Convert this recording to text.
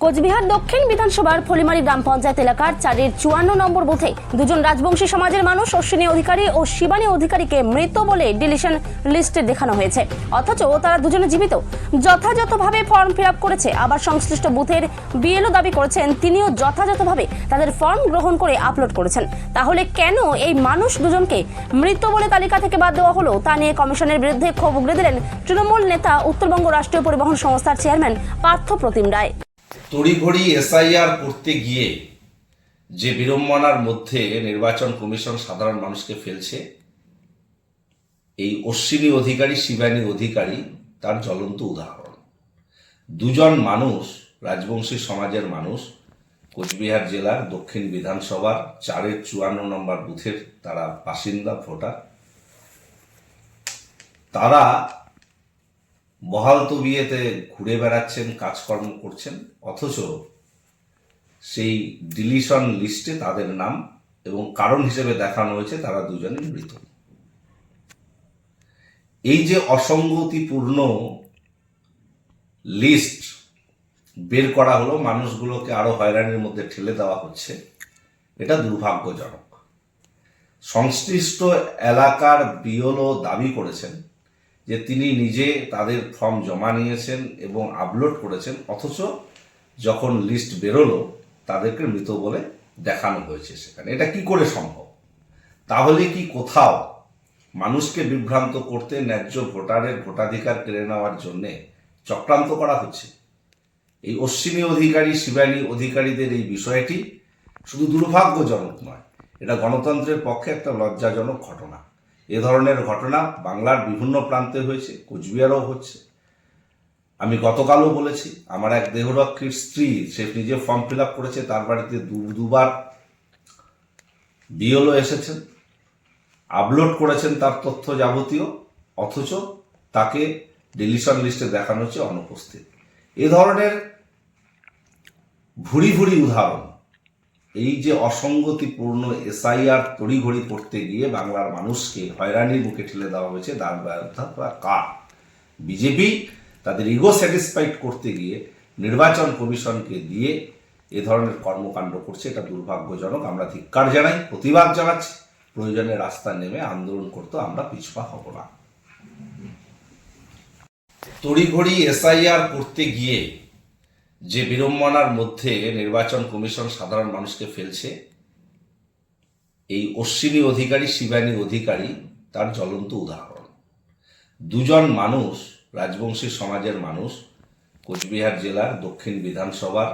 কোচবিহার দক্ষিণ বিধানসভার ফলিমারি গ্রাম পঞ্চায়েত এলাকার চারের চুয়ান্ন নম্বর বুথে দুজন রাজবংশী সমাজের মানুষ অশ্বিনী অধিকারী ও শিবানী অধিকারীকে মৃত বলে ডিলিশন লিস্টে দেখানো হয়েছে। অথচ তারা দুজনে জীবিত। যথাযথভাবে ফর্ম ফিল করেছে। আবার সংশ্লিষ্ট বুথের বিএলও দাবি করেছেন, তিনিও যথাযথভাবে তাদের ফর্ম গ্রহণ করে আপলোড করেছেন। তাহলে কেন এই মানুষ দুজনকে মৃত বলে তালিকা থেকে বাদ দেওয়া হলো? তা নিয়ে কমিশনের বিরুদ্ধে ক্ষোভ উগড়ে দিলেন তৃণমূল নেতা উত্তরবঙ্গ রাষ্ট্রীয় পরিবহন সংস্থার চেয়ারম্যান পার্থ প্রতিম রায়। তড়িঘড়ি এসআইআর করতে গিয়ে যে বিড়ম্বনার মধ্যে নির্বাচন কমিশন সাধারণ মানুষকে ফেলছে, এই অশ্বিনী অধিকারী, শিবানী অধিকারী তার জ্বলন্ত উদাহরণ। দুজন মানুষ, রাজবংশী সমাজের মানুষ, কোচবিহার জেলার দক্ষিণ বিধানসভার চারের চুয়ান্ন নম্বর বুথের তারা বাসিন্দা ভোটার। তারা বহাল তবিয়েতে ঘুরে বেড়াচ্ছেন, কাজকর্ম করছেন, অথচ সেই ডিলিশন লিস্টে তাদের নাম এবং কারণ হিসেবে দেখানো হয়েছে তারা দুজনে মৃত। এই যে অসঙ্গতিপূর্ণ লিস্ট বের করা হলো, মানুষগুলোকে আরও হয়রানির মধ্যে ঠেলে দেওয়া হচ্ছে, এটা দুর্ভাগ্যজনক। সংশ্লিষ্ট এলাকার বিওলও দাবি করেছেন যে তিনি নিজে তাদের ফর্ম জমা নিয়েছেন এবং আপলোড করেছেন, অথচ যখন লিস্ট বেরোলো, তাদেরকে মৃত বলে দেখানো হয়েছে সেখানে। এটা কি করে সম্ভব? তাহলে কি কোথাও মানুষকে বিভ্রান্ত করতে ন্যায্য ভোটারের ভোটাধিকার কেড়ে নেওয়ার জন্যে চক্রান্ত করা হচ্ছে? এই অশ্বিনী অধিকারী, শিবানী অধিকারীদের এই বিষয়টি শুধু দুর্ভাগ্যজনক নয়, এটা গণতন্ত্রের পক্ষে একটা লজ্জাজনক ঘটনা। এ ধরনের ঘটনা বাংলার বিভিন্ন প্রান্তে হয়েছে, কোচবিহারও হচ্ছে। আমি গতকালও বলেছি, আমার এক দেহরক্ষীর স্ত্রী, সে নিজে ফর্ম ফিল আপ করেছে, তার বাড়িতে দু- দুবার বিএলও এসেছেন আপলোড করেছেন তার তথ্য যাবতীয়, অথচ তাকে ডিলিশন লিস্টে দেখানো হচ্ছে অনুপস্থিত। এ ধরনের ভুরি ভুরি উদাহরণ এই যে অসঙ্গতিপূর্ণ এসআইআর তড়িঘড়ি করতে গিয়ে বাংলার মানুষকে হয়রানির মুখে ঠেলে দেওয়া হয়েছে, তার ব্যর্থতা কার? বিজেপি তাদের ইগো স্যাটিসফাইড করতে গিয়ে নির্বাচন কমিশনকে দিয়ে এ ধরনের কর্মকাণ্ড করছে, এটা দুর্ভাগ্যজনক। আমরা ধিক্কার জানাই, প্রতিবাদ জানাচ্ছি। প্রয়োজনে রাস্তা নেমে আন্দোলন করতে আমরা পিছপা হব না। তড়িঘড়ি এসআইআর করতে গিয়ে যে বিড়ম্বনার মধ্যে নির্বাচন কমিশন সাধারণ মানুষকে ফেলছে, এই অশ্বিনী অধিকারী, শিবানী অধিকারী তার জ্বলন্ত উদাহরণ। দুজন মানুষ, রাজবংশী সমাজের মানুষ, কোচবিহার জেলার দক্ষিণ বিধানসভার